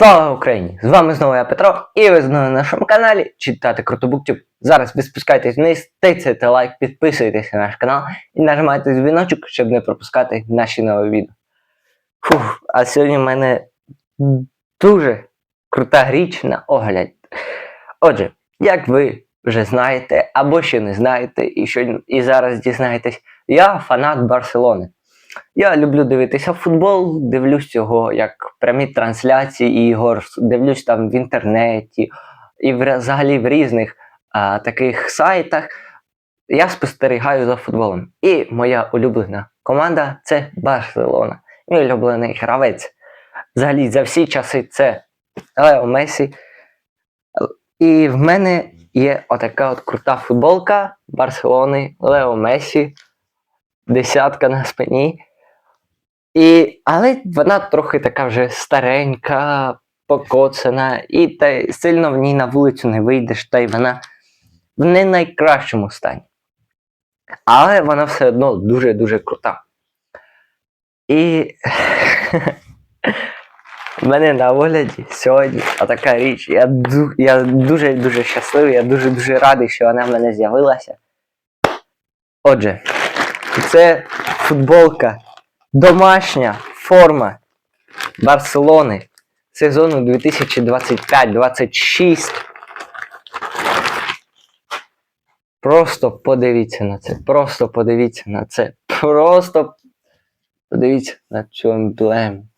Слава Україні! З вами знову я Петро, і ви знову на нашому каналі читати Крутобуктюб. Зараз ви спускайтесь вниз, тицяйте лайк, підписуйтесь на наш канал і нажимайте дзвіночок, щоб не пропускати наші нові відео. Фух, а сьогодні в мене дуже крута річ на огляд. Отже, як ви вже знаєте, або ще не знаєте, і, що, і зараз дізнаєтесь, я фанат Барселони. Я люблю дивитися футбол, дивлюсь його як прямі трансляції ігор, дивлюсь там в інтернеті і взагалі в різних а, таких сайтах. Я спостерігаю за футболом. І моя улюблена команда це Барселона. Мій улюблений гравець. Взагалі за всі часи це Лео Месі. І в мене є отака от крута футболка Барселони, Лео Месі, десятка на спині. І, але вона трохи така вже старенька, покоцана, і та сильно в ній на вулицю не вийдеш, та й вона в не найкращому стані. Але вона все одно дуже-дуже крута. І в мене на огляді сьогодні така річ. Я, ду- я дуже-дуже щасливий, я дуже-дуже радий, що вона в мене з'явилася. Отже, це футболка домашня форма Барселони сезону 2025-26. Просто подивіться на це. Просто подивіться на це. Просто подивіться на цю емблему,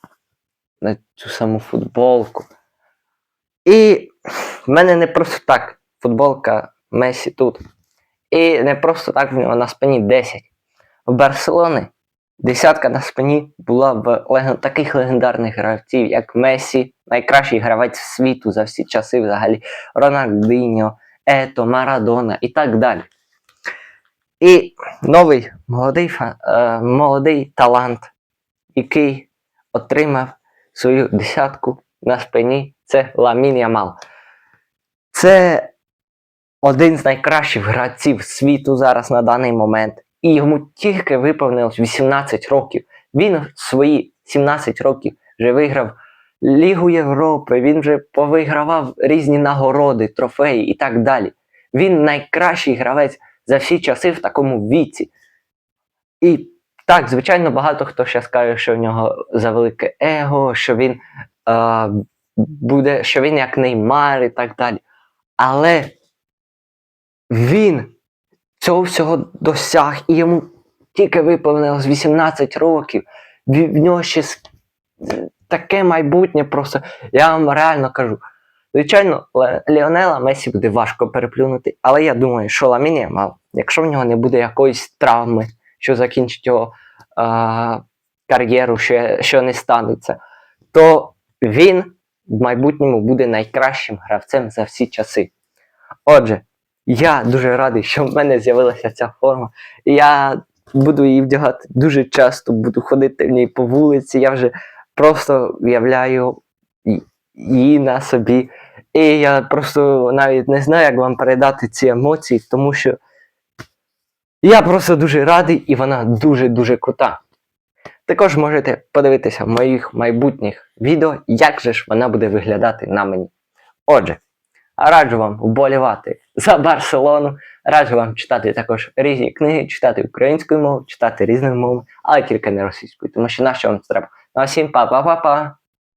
на цю саму футболку. І в мене не просто так футболка Месі тут. І не просто так в нього на спині 10. В Барселони Десятка на спині була в леген- таких легендарних гравців, як Месі, найкращий гравець світу за всі часи взагалі, Рональдиньо, Ето, Марадона і так далі. І новий молодий, фа- е, молодий талант, який отримав свою десятку на спині, це Ламін Ямал. Це один з найкращих гравців світу зараз на даний момент. І йому тільки виповнилось 18 років. Він свої 17 років вже виграв Лігу Європи, він вже повигравав різні нагороди, трофеї і так далі. Він найкращий гравець за всі часи в такому віці. І так, звичайно, багато хто ще скаже, що в нього завелике его, що він е, буде, що він як Неймар і так далі. Але він цього всього досяг, і йому тільки виповнилось 18 років. В, нього ще таке майбутнє просто. Я вам реально кажу. Звичайно, Ліонела Месі буде важко переплюнути, але я думаю, що Ламін Ямал, якщо в нього не буде якоїсь травми, що закінчить його а, кар'єру, що, що не станеться, то він в майбутньому буде найкращим гравцем за всі часи. Отже, я дуже радий, що в мене з'явилася ця форма. Я буду її вдягати дуже часто, буду ходити в ній по вулиці. Я вже просто уявляю її на собі. І я просто навіть не знаю, як вам передати ці емоції, тому що я просто дуже радий і вона дуже-дуже крута. Також можете подивитися моїх майбутніх відео, як же ж вона буде виглядати на мені. Отже, раджу вам вболівати за Барселону. Раджу вам читати також різні книги, читати українською мовою, читати різними мовами, але тільки не російською, тому що на що вам це треба. Ну а всім па-па-па-па!